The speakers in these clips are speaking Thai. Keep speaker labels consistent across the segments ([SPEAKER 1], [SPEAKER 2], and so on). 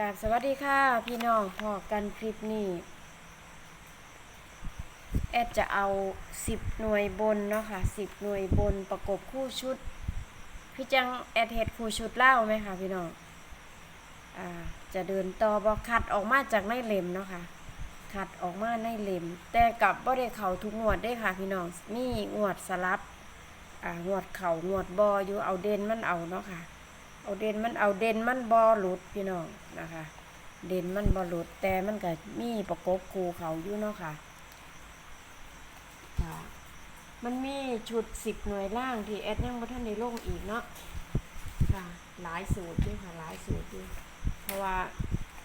[SPEAKER 1] กราบสวัสดีค่ะ พี่น้องพอกันคลิปนี้แอดจะเอา 10 หน่วยบนเนาะค่ะ 10 หน่วยบนประกบคู่ชุด พี่จังแอดเฮ็ดคู่ชุดเล่าไหมคะพี่น้องอ่าจะเดินต่อบอกคัดออกมาจากในเล่มเนาะค่ะคัดออกมาในเล่ม แต่กลับบ่ได้เข่าทุกงวดได้ค่ะ พี่น้องมีงวดสลับอ่างวดเข่างวดบออยู่เอาเด่นมันเอาเนาะค่ะ เอาเด่นมันเอาเด่นมันบอหลุดพี่น้องนะคะ เด่นมันบอหลุดแต่มันก็มีประกบคูเขาอยู่เนาะค่ะค่ะมันมีชุดสิบหน่วยล่างที่แอดยังบ่ทันได้ลงอีกเนาะค่ะหลายสูตรด้วยค่ะหลายสูตรด้วยเพราะว่า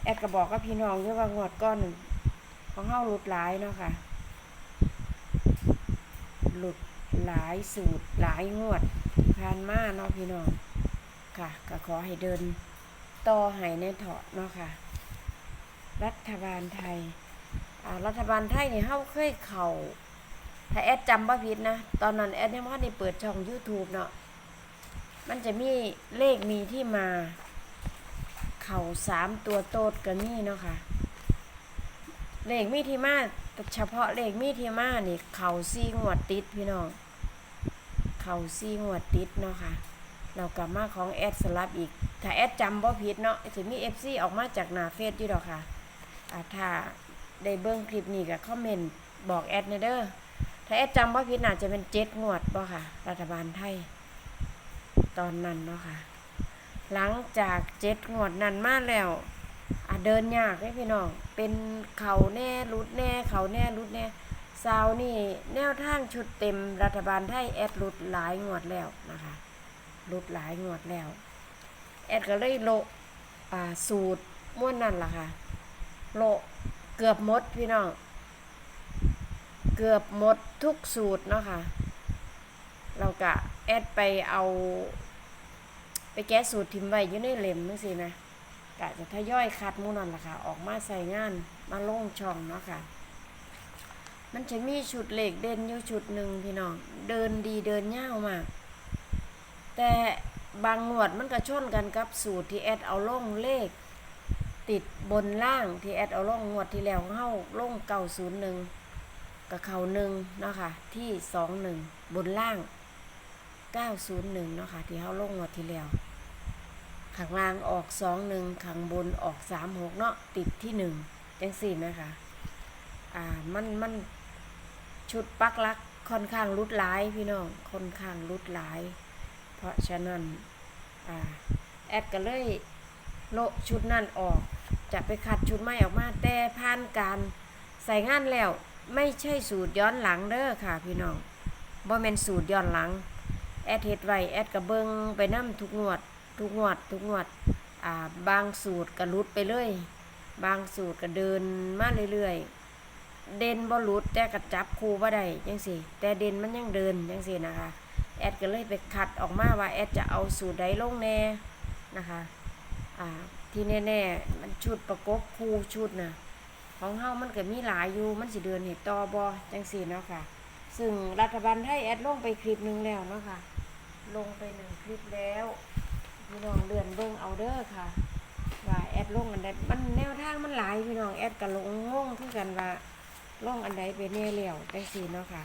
[SPEAKER 1] แอดก็บอกกับพี่น้องด้วยว่างวดก้อนหนึ่งของเฮาหลุดหลายเนาะค่ะ หลุดหลายสูตรหลายงวดผ่านมาเนาะพี่น้อง ค่ะ ก็ขอให้เดินต่อให้ในเถาะเนาะค่ะ รัฐบาลไทยรัฐบาลไทยนี่เฮาเคยเข่าถ้าแอดจำบ่ผิดนะ ตอนนั้นแอดยังบ่ได้เปิดช่อง YouTube เนาะมันจะมีเลขมีที่มา เข่าสามตัวโตดกันนี่เนาะค่ะ เลขมีที่มาเฉพาะเลขมีที่มานี่ เข่าซีงวดติดพี่น้อง เข่าซีงวดติดเนาะค่ะ เรากลับมาของแอดสลับอีก ถ้าแอดจำบ่ผิดเนาะจะมี FC ออกมาจากหน้าเฟซอยู่ดอกค่ะอ่าถ้าได้เบิ่งคลิปนี้ก็คอมเมนต์บอกแอดในเด้อถ้าแอดจำบ่ผิดน่าจะเป็นเจ็ดงวดบ่ค่ะ รัฐบาลไทย ตอนนั้นเนาะค่ะ หลังจากเจ็ดงวดนั้นมาแล้วอะเดินยากเลยพี่น้อง เป็นเขาแน่รุดแน่เขาแน่รุดแน่ซาวนี่แนวทางชุดเต็มรัฐบาลไทยแอดรุดหลายงวดแล้วนะคะ รุดหลายงวดแล้ว แอดก็เลยโละอ่สูตรม้วนนั่นล่ะค่ะ โละเกือบหมดพี่น้อง เกือบหมดทุกสูตรเนาะค่ะ เรากะแอดไปเอาไปแก้สูตรทิมไว้อยู่ในเล่มนั่นสินะกะจะทยอยคัดมูนั่นล่ะค่ะ ออกมาใส่งานมาลงช่องเนาะค่ะ มันจะมีชุดเหล็กเด่นอยู่ชุดหนึ่งพี่น้อง เดินดีเดินยาวมาก แต่บางงวดมันก็ชนกันกับสูตรที่แอดเอาลงเลข ติดบนล่างที่แอดเอาลงงวดที่แล้วเของเฮาลงเก่าศูนย์หนึ่งกับเขาหนึ่งเนาะค่ะที่สองหนึ่งบนล่างเก้าศูนย์หนึ่งเนาะค่ะที่เฮาลงงวดที่แล้วข้างล่างออกสองหนึ่งข้างบนออกสามหกเนาะติดที่หนึ่งจังสี่นะคะอ่ามันมันชุดปักลักค่อนข้างรุดหลายพี่น้องค่อนข้างรุดหลาย เพราะฉะนั้นอแอดก็เลยโละชุดนั่นออก จะไปคัดชุดใหม่ออกมา แต่ผ่านการใส่งานแล้วไม่ใช่สูตรย้อนหลังเด้อค่ะพี่น้องบ่แม่นสูตรย้อนหลัง แอดเฮ็ดไว้แอดก็เบิงไปนํทุกงวด ทุกงวด ทุกงวดอ่าบางสูตรก็หลุดไปเลย บางสูตรก็เดินมาเรื่อยๆ เด่นบ่ลุดแต่ก็จับคู่บ่ได้จังซี่แต่เด่นมันยังเดินจังซี่นะคะ แอดก็เลยไปคัดออกมาว่าแอดจะเอาสูตรใดลงแน่นะคะอ่าที่แน่ๆมันชุดประกบคู่ชุดนะของเฮามันก็มีหลายอยู่มันสิเดินเห็ดต่อบอจังสี่เนาะค่ะ ซึ่งรัฐบาลไทยแอดลงไปคลิปหนึงแล้วเนาะค่ะ ลงไปหนึ่งคลิปแล้วพี่น้องเลื่อนเบิ่งเอาเด้อค่ะว่าแอดลงอันใดมันแนวทางมันหลายพี่น้องแอดก็ลงงงคือกันว่าลงอันใดไปแน่แล้วจังสี่เนาะค่ะ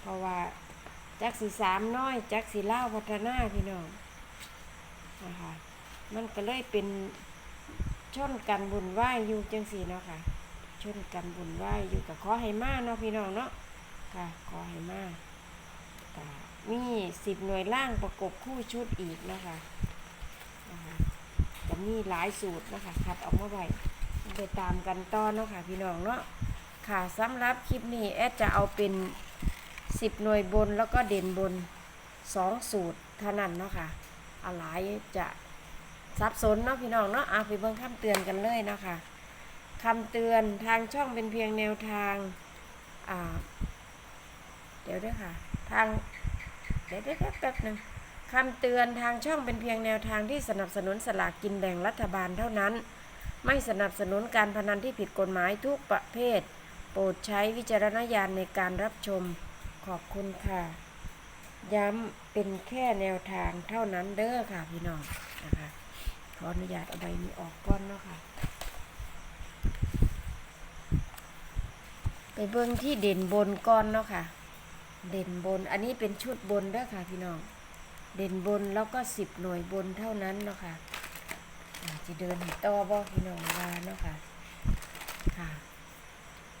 [SPEAKER 1] เพราะว่า จักสีสามน้อย จักสีเล่าพัฒนาพี่น้องนะคะมันก็เลยเป็นชนกันบุญไหวอยู่จังสีเนาะค่ะ ชนกันบุญไหวอยู่กับขอให้มาเนาะพี่น้องเนาะค่ะขอให้มาค่ะมีสิบหน่วยล่างประกบคู่ชุดอีกนะคะนะคะจะมีหลายสูตรนะคะคัดออกมาไว้ไปตามกันต่อเนาะค่ะพี่น้องเนาะค่ะสำหรับคลิปนี้แอดจะเอาเป็น สิบหน่วยบนแล้วก็เด่นบนสองสูตรเท่านั้นเนาะค่ะอะไรจะซับซ้อนเนาะพี่น้องเนาะเอาไปเบิ่งคำเตือนกันเลยเนาะค่ะคำเตือนทางช่องเป็นเพียงแนวทางอ่าเดี๋ยวด้วยค่ะ ทางเดี๋ยวเดี๋ยวแป๊บหนึงคำเตือนทางช่องเป็นเพียงแนวทางที่สนับสนุนสลากกินแบ่งรัฐบาลเท่านั้น ไม่สนับสนุนการพนันที่ผิดกฎหมายทุกประเภท โปรดใช้วิจารณญาณในการรับชม ขอบคุณค่ะ ย้ำเป็นแค่แนวทางเท่านั้นเด้อค่ะพี่น้องนะคะขออนุญาตเอาใบนี้ออกก่อนเนาะค่ะ ไปเบิ้งที่เด่นบนก่อนเนาะค่ะ เด่นบนอันนี้เป็นชุดบนเด้อค่ะพี่น้อง เด่นบนแล้วก็สิบหน่วยบนเท่านั้นเนาะค่ะจะเดินต่อบ่พี่น้องลาเนาะค่ะค่ะ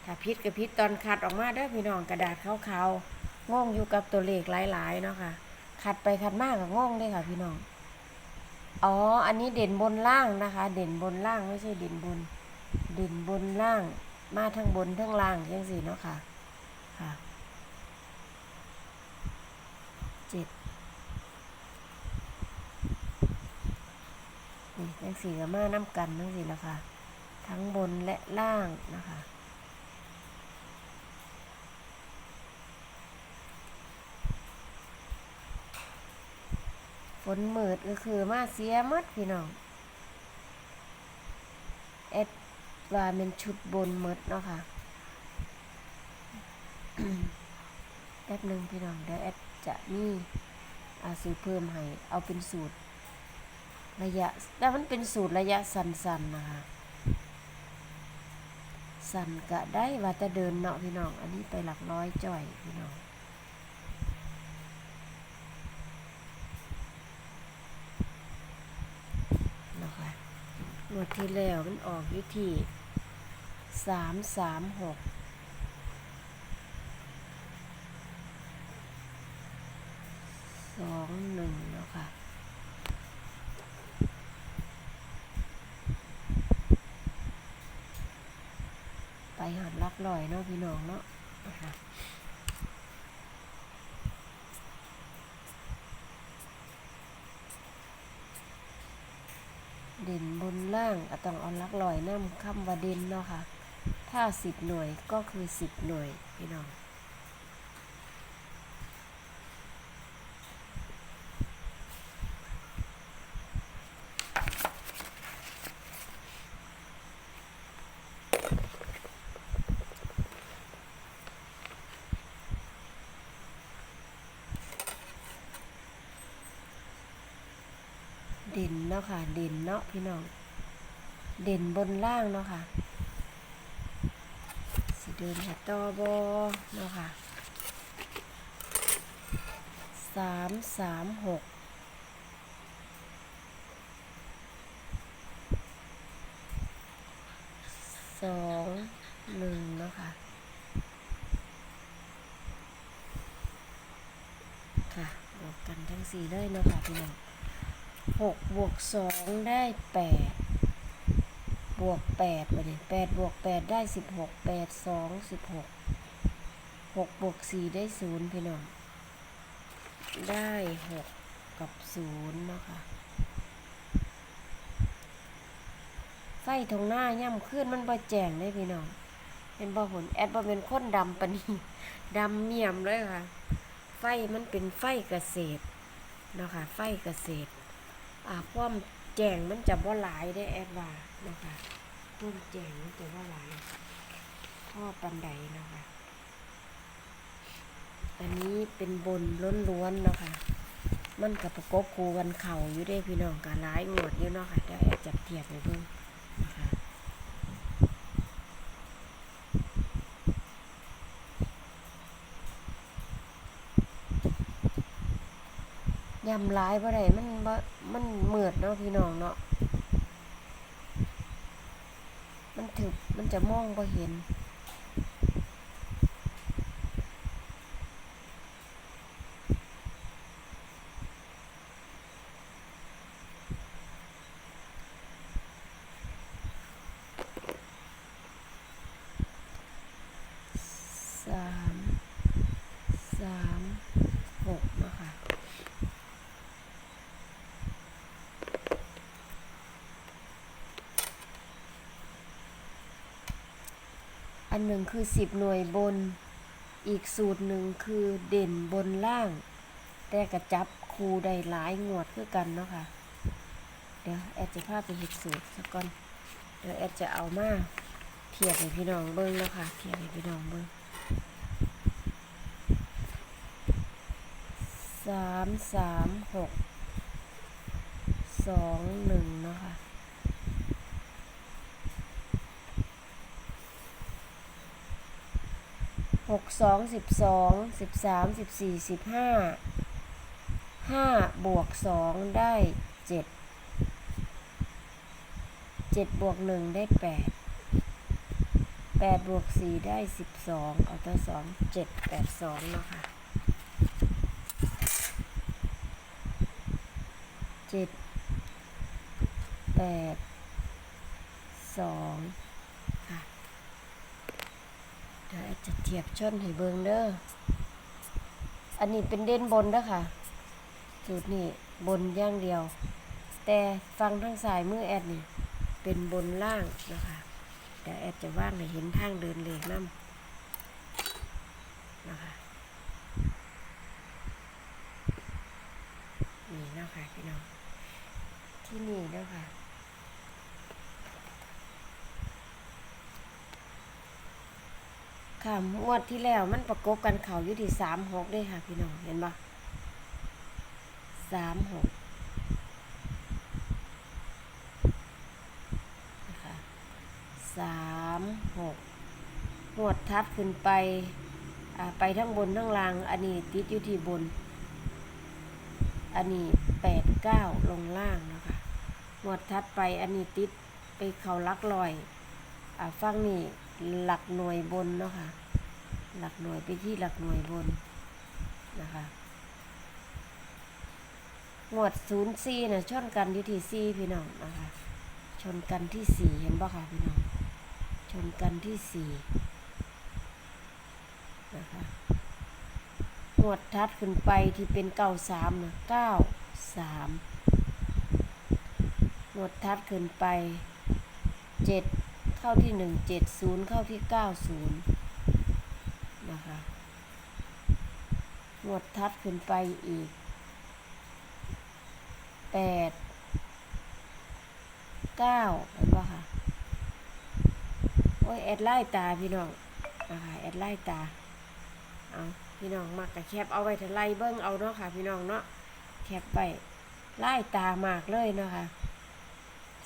[SPEAKER 1] ถ้าพิษกับพิษตอนคัดออกมาเด้อพี่น้องกระดาษขาวๆง่งอยู่กับตัวเลขหลายๆเนาะค่ะคัดไปคัดมากกับง่งได้ค่ะพี่น้อง อ๋อ อันนี้เด่นบนล่างนะคะ เด่นบนล่างไม่ใช่เด่นบน เด่นบนล่าง มาทั้งบนทั้งล่างจังสี่เนาะค่ะค่ะเจ็ดนี่จังสี่กับมาน้ำกันจังสี่แล้วค่ะ ทั้งบนและล่างนะคะ ฝนมืดก็คือมาเสียมัดพี่น้องเอ็ดว่าเป็นชุดบนหมดเนาะค่ะแป๊บหนึ่งพี่น้องเดี๋ยวแอดจะมีอาสูตรเพิ่มให้ เอาเป็นสูตร ระยะแต่มันเป็นสูตรระยะสั้นๆนะคะ สั่นกะได้ว่าจะเดินเนาะพี่น้อง อันนี้ไปหลักร้อยจ่อยพี่น้อง นะคะ งวดที่แล้วมันออกอยู่ที่สามสามหกสองหนึ่งเนาะค่ะไปหัดลักลอยเนาะพี่น้องเนาะนะคะ เด่นบนล่างก็ต้องเอาลักลอยน้ำคำว่าเด่นเนาะค่ะ ถ้าสิบหน่วยก็คือสิบหน่วยพี่น้อง เด่นเนาะค่ะ เด่นเนาะพี่น้อง เด่นบนล่างเนาะค่ะ สิเดินหัดต่อบอเนาะค่ะสามสามหกสองหนึ่งเนาะค่ะค่ะบวกกันทั้งสี่เลยเนาะค่ะพี่น้อง หกบวกสองได้แปดบวกแปดไปเลยแปดบวกแปดได้สิบหกแปดสองสิบหกหกบวกสี่ได้ศูนย์พี่น้องได้หกกับศูนย์เนาะคะไฟตรงหน้าย่ำขึ้นมันบ่แจงได้พี่น้องเป็นบ่ผลแอดบ่เป็นคนดำปนี้ดำเมียมเลยค่ะ ไฟมันเป็นไฟเกษตรเนาะค่ะไฟเกษตร ความแจงมันจะบ่หลายได้แอดว่านะคะความแจงมันจะบ่หลายพ่อปันไดนะคะ อันนี้เป็นบนล้วนๆเนาะคะมันกับประกบคูกันเข่าอยู่ได้พี่น้องกับหลายงวดอยู่เนาะค่ะเดี๋ยวแอดจับเทียบให้เบิ่งนะคะยำหลายบ่ได้มันบ่ มันเหมือดเนาะพี่น้องเนาะ มันถึกมันจะมองบ่เห็น สามสามหกนะคะ อันหนึ่งคือสิบหน่วยบน อีกสูตรหนึ่งคือเด่นบนล่าง แต่กระจับคูได้หลายงวดคือกันเนาะค่ะ เดี๋ยวแอดจะพาไปเห็ดสูตรสักก่อน เดี๋ยวแอดจะเอามาเทียบให้พี่น้องเบิ้งเนาะค่ะเทียบให้พี่น้องเบิ้งสามสามหกสองหนึ่งเนาะค่ะ หกสองสิบสองสิบสามสิบสี่สิบห้าห้าบวกสองได้เจ็ดเจ็ดบวกหนึ่งได้แปดแปดบวกสี่ได้สิบสองเอาตัวสองเจ็ดแปดสองเนาะค่ะเจ็ดแปดสองค่ะ เดี๋ยวแอด จะเทียบชนให้เบิงเด้อ อันนี้เป็นเด่นบนเด้อค่ะสูตรนี้บนอย่างเดียว แต่ฟังทางสายมือแอดนี่ เป็นบนล่างนะคะเดี๋ยวแอดจะว่างให้เห็นทางเดินเลขน้ำนะคะนี่นะคะพี่น้องที่นี่นะคะ ค่ะงวดที่แล้วมันประกบกันเขาอยู่ที่สามหกด้วยค่ะพี่น้องเห็นปะสามหกนะคะสามหกงวดทัดขึ้นไปอ่าไปทั้งบนทั้งล่าง อันนี้ติดอยู่ที่บน อันนี้แปดเก้าลงล่างนะคะงวดทัดไปอันนี้ติดไปเขาลักลอยอ่าฟังนี่ หลักหน่วยบนเนาะค่ะ หลักหน่วยไปที่หลักหน่วยบนนะคะหมวดศูนย์ซีนะชนกันอยู่ที่ซีพี่น้องนะคะ ชนกันที่สี่เห็นปะคะพี่น้อง ชนกันที่สี่นะคะหมวดทัดขึ้นไปที่เป็นเก้าสามนะเก้าสามหมวดทัดขึ้นไปเจ็ด เข้าที่หนึ่งเจ็ดศูนย์เข้าที่เก้าศูนย์นะคะหมวดทัดขึ้นไปอีกแปดเก้าเห็นปะคะโอ้ยแอดไล่ตาพี่น้องนะคะแอดไล่ตาเอาพี่น้องมากกับแคบเอาไว้ถ้าไล่เบิ้งเอาเนาะค่ะ พี่น้องเนาะแคบไปไล่ตามากเลยเนาะค่ะ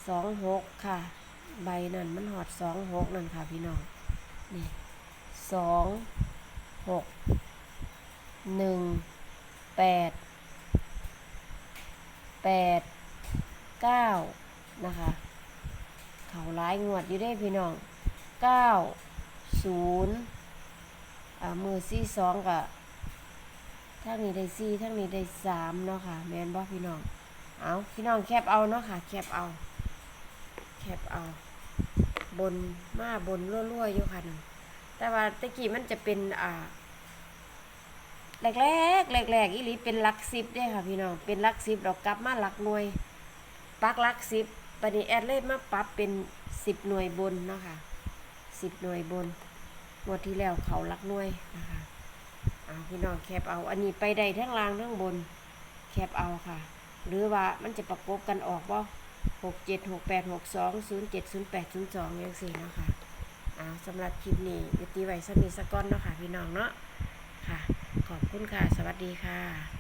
[SPEAKER 1] สองหกค่ะ ใบนั่นมันหอดสองหกนั่นค่ะพี่น้องนี่สองหกหนึ่งแปดแปดเก้านะคะ เขาร้ายงวดอยู่ได้พี่น้องเก้าศูนย์มือซี่สองกับทั้งนี้ได้สี่ทั้งนี้ได้สามเนาะค่ะแมนบอกพี่น้อง เอาพี่น้องแคบเอาเนาะค่ะ แคบเอา แคบเอา บนมาบนรั่วๆอยู่ค่ะหนึ่งแต่ว่าตะกี้มันจะเป็นอ่าแรกแรกแรกแรกๆอีหลีเป็นลักสิบเด้ค่ะพี่น้องเป็นลักสิบเรากลับมาหลักหน่วย ปักลักสิบปนี้แอดเลยมาปรับเป็นสิบหน่วยบนเนาะค่ะสิบหน่วยบนงวดที่แล้วเขาลักหน่วยนะคะเอาพี่น้องแคบเอา อันนี้ไปได้ทั้งล่างทั้งบน แคบเอาค่ะ หรือว่ามันจะประกบกันออกว่า หกเจ็ดหกแปดหกสองศูนย์เจ็ดศูนย์แปดศูนย์สองยังสี่เนาะค่ะอ่าสำหรับคลิปนี้ยุติไว้สมีสก้อนเนาะค่ะพี่น้องเนาะค่ะ ขอบคุณค่ะ สวัสดีค่ะ